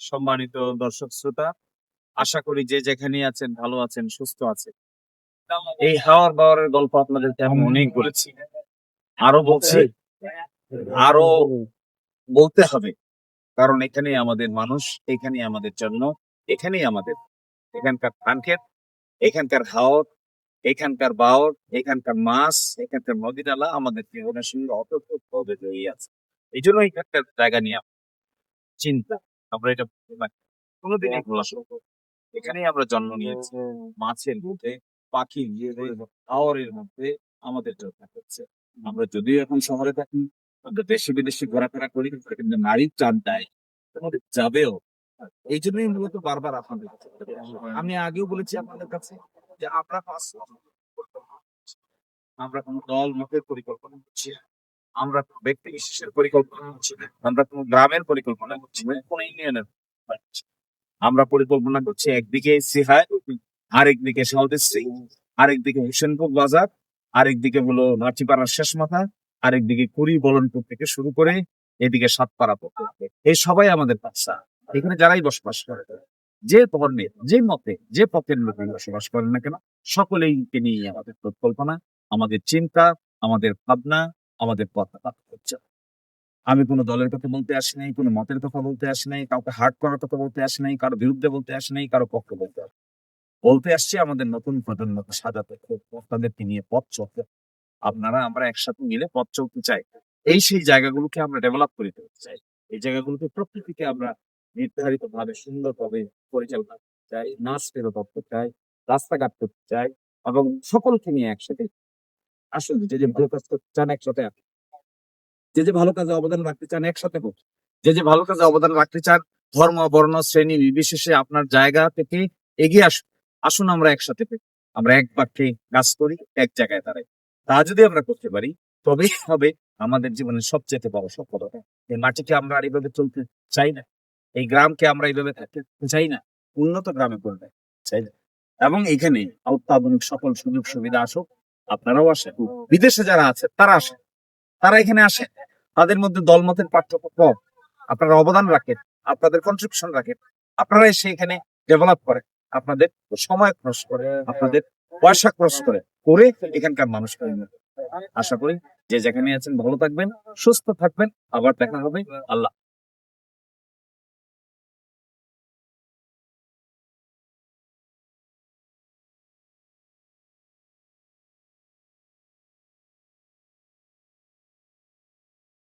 সম্মানিত দর্শক শ্রোতা আশা করি যে যেখানে আছেন ভালো আছেন সুস্থ আছেন। এই হাওয়ার বাওয়ারের গল্প আপনাদেরকে আমি অনেক বলেছি। আরও বলছি আরও বলতে হবে। কারণ এখানেই আমাদের মানুষ এখানেই আমাদের জন্য এখানেই আমাদের। এখানকার ধান ক্ষেত এখানকার হাওর এখানকার বাওর এখানকার মাছ এখানকার নদী নালা আমাদের জীবনের সঙ্গে অতপ্রভাবে জড়িয়ে আছে। এই জন্য এখানকার জায়গা নিয়ে চিন্তা। আমরা এটা কোনোদিনই ভোলা এখানেই আমরা জন্ম নিয়েছি। মাছের মধ্যে পাখির মধ্যে হাওরের মধ্যে আমাদের হচ্ছে আমরা যদিও এখন শহরে থাকি আমরা দেশে বিদেশে ঘোরাফেরা করি কিন্তু নারীর চান দেয় আমাদের যাবেও। এই জন্যই মূলত বারবার আপনাদের কাছে আমি আগেও বলেছি আপনাদের কাছে যে আমরা পাঁচ আমরা কোনো দল মতের পরিকল্পনা করছি না। আমরা ব্যক্তি বিশেষের পরিকল্পনা করছি না। আমরা কোনো গ্রামের পরিকল্পনা করছি না, কোনো ইউনিয়নের। আমরা পরিকল্পনা করছি একদিকে সিহায় আরেকদিকে সাউদেশ্রী আরেকদিকে হোসেনপুর বাজার, আরেকদিকে হলো নাচিপাড়ার শেষ মাথা, আরেকদিকে কুড়ি বলনপুর থেকে শুরু করে এদিকে সাতপাড়া পর্যন্ত এই সবাই আমাদের বাচ্চা এখানে যারাই বসবাস করে, যে ধর্মের, যে মতে, যে পথের লোক বসবাস করেন না কেন সকলেই নিয়ে আমাদের পরিকল্পনা, আমাদের চিন্তা, আমাদের ভাবনা আমাদের কথা হচ্ছে আমি কোনো দলের কথা বলতে আসি নাই, কোনো মতের কথা বলতে আসি নাই, কাউকে হার্ট করার কথা বলতে আসি নাই, কারও বিরুদ্ধে বলতে আসি নাই, কারও পক্ষে বলতে আসি বলতে আসছি, আমাদের নতুন প্রজন্মকে সাজাতে আপনাদেরকে নিয়ে পথ চলতে। আপনারা, আমরা একসাথে মিলে পথ চলতে চাই। এই সেই জায়গাগুলোকে আমরা ডেভেলপ করে তুলতে চাই। এই জায়গাগুলোকে প্রকৃতিকে আমরা নির্ধারিত ভাবে সুন্দরভাবে পরিচালনা করতে চাই নাচ ফেরত করতে চাই, রাস্তাঘাট করতে চাই এবং সকলকে নিয়ে একসাথে আসলে যে যে ভালো কাজ করতে চান একসাথে আসুন। যে যে ভালো কাজে অবদান রাখতে চান একসাথে করুন যে যে ভালো কাজে অবদান রাখতে চান ধর্ম বর্ণ শ্রেণি নির্বিশেষে আপনার জায়গা থেকে এগিয়ে আসুন। আসুন আমরা একসাথে। আমরা এক বাক্যে কাজ করি এক জায়গায় দাঁড়াই। তা যদি আমরা করতে পারি তবেই হবে আমাদের জীবনের সবচেয়ে বড় সফলতা। এই মাটিকে আমরা আর এইভাবে চলতে চাই না। এই গ্রামকে আমরা এইভাবে থাকতে চাই না। উন্নত গ্রামে করবে চাই না। এবং এখানে অত্যাধুনিক সকল সুযোগ সুবিধা আসুক। আপনারাও আসেন। বিদেশে যারা আছে, তারা আসেন। তারা এখানে আসেন। তাদের মধ্যে দলমতের পার্থক্য কম। আপনারা অবদান রাখেন, আপনাদের কন্ট্রিবিউশন রাখেন, আপনারা এসে এখানে ডেভেলপ করেন। আপনাদের সময় খরচ করে আপনাদের পয়সা খরচ করে করে এখানকার উন্নত আশা করি যে যেখানে আছেন ভালো থাকবেন, সুস্থ থাকবেন। আবার দেখা হবে। আল্লাহ